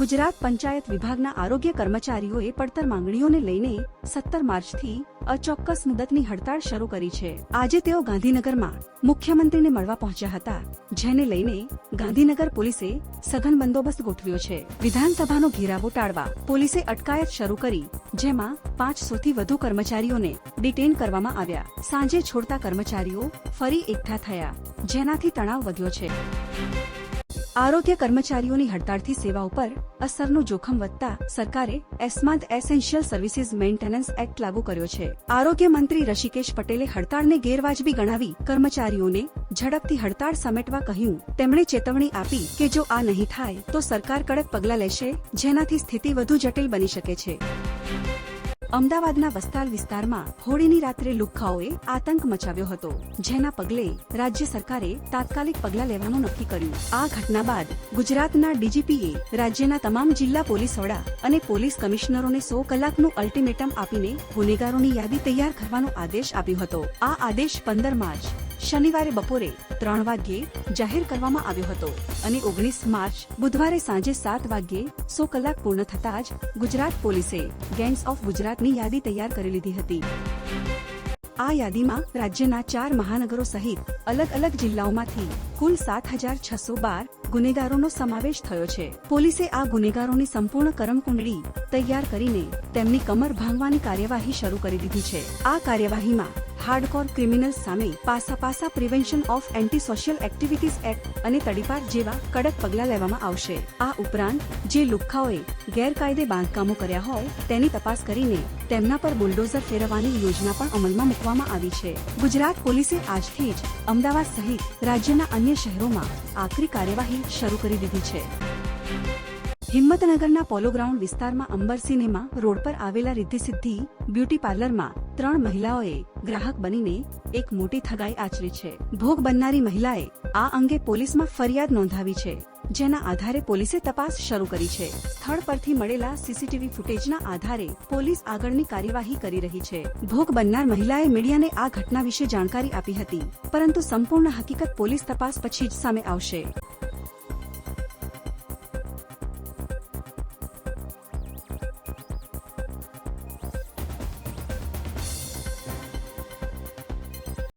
ગુજરાત પંચાયત વિભાગના આરોગ્ય કર્મચારીઓએ પડતર માંગણીઓને લઈને સત્તર માર્ચથી અચોક્કસ મુદતની હડતાળ શરૂ કરી છે. આજે તેઓ ગાંધીનગરમાં મુખ્યમંત્રીને મળવા પહોંચ્યા હતા, જેને લઈને ગાંધીનગર પોલીસે સઘન બંદોબસ્ત ગોઠવ્યો છે. વિધાનસભાનો ઘેરાવો ટાળવા પોલીસે અટકાયત શરૂ કરી, જેમાં પાંચસોથી વધુ કર્મચારીઓને ડિટેન કરવામાં આવ્યા. સાંજે છોડતા કર્મચારીઓ ફરી એકઠા થયા, જેનાથી તણાવ વધ્યો છે. આરોગ્ય કર્મચારીઓની હડતાળથી સેવા ઉપર અસરનું જોખમ વધતા સરકારે એસ્માદ એસેન્શિયલ સર્વિસીસ મેન્ટેનન્સ એક્ટ લાગુ કર્યો છે. આરોગ્ય મંત્રી ઋષિકેશ પટેલે હડતાળને ગેરવાજબી ગણાવી કર્મચારીઓને ઝડપથી હડતાળ સમેટવા કહ્યું. તેમણે ચેતવણી આપી કે જો આ નહીં થાય તો સરકાર કડક પગલાં લેશે, જેનાથી સ્થિતિ વધુ જટિલ બની શકે છે. અમદાવાદના વસ્તાલ વિસ્તારમાં હોળીની રાત્રે લુખ્ખાઓએ આતંક મચાવ્યો હતો, જેના પગલે રાજ્ય સરકારે તાત્કાલિક પગલાં લેવાનું નક્કી કર્યું. આ ઘટના બાદ ગુજરાતના ડીજીપીએ રાજ્યના તમામ જિલ્લા પોલીસ વડા અને પોલીસ કમિશનરોને સો કલાકનું અલ્ટિમેટમ આપીને ગુનેગારોની યાદી તૈયાર કરવાનો આદેશ આપ્યો હતો. આ આદેશ પંદર માર્ચ શનિવારે બપોરે ત્રણ વાગ્યે જાહેર કરવામાં આવ્યો હતો અને ઓગણીસ માર્ચ બુધવારે સાંજે સાત વાગ્યે સો કલાક પૂર્ણ થતાં જ ગુજરાત પોલીસે ગેંગ્સ ઓફ ગુજરાતની યાદી તૈયાર કરી લીધી હતી. આ યાદીમાં રાજ્યના ચાર મહાનગરો સહિત અલગ અલગ જિલ્લાઓમાંથી કુલ સાત હજાર છસો બાર ગુનેગારોનો સમાવેશ થયો છે. પોલીસે આ ગુનેગારોની સંપૂર્ણ કરમકુંડળી તૈયાર કરીને તેમની કમર ભાંગવાની કાર્યવાહી શરૂ કરી દીધી છે. આ કાર્યવાહીમાં હાર્ડકોર ક્રિમિનલ સામે PASA PASA prevention of anti social activities act અને તડીપાર જેવા કડક પગલાં લેવામાં આવશે. આ ઉપરાંત, જે લુખ્ખાઓએ ગેરકાયદે બાંધકામો કર્યા હોય, તેની તપાસ કરીને તેમના પર બુલડોઝર ફેરવવાની યોજના પણ અમલમાં મૂકવામાં આવી છે. ગુજરાત પોલીસે આજથી જ અમદાવાદ સહિત રાજ્યના અન્ય શહેરોમાં આકરી કાર્યવાહી શરૂ કરી દીધી છે. હિંમતનગરના પોલો ગ્રાઉન્ડ વિસ્તારમાં અંબર સિનેમા રોડ પર આવેલા રિદ્ધિ સિદ્ધિ બ્યુટી પાર્લરમાં ત્રણ મહિલાઓએ ગ્રાહક બનીને એક મોટી થગાઈ આચરી છે. ભોગ બનનારી મહિલાએ આ અંગે પોલીસમાં ફરિયાદ નોંધાવી છે, જેના આધારે પોલીસે તપાસ શરૂ કરી છે. સ્થળ પરથી મળેલા સીસીટીવી ફૂટેજના આધારે પોલીસ આગળની કાર્યવાહી કરી રહી છે. ભોગ બનનાર મહિલાએ મીડિયાને આ ઘટના વિશે જાણકારી આપી હતી, પરંતુ સંપૂર્ણ હકીકત પોલીસ તપાસ પછી જ સામે આવશે.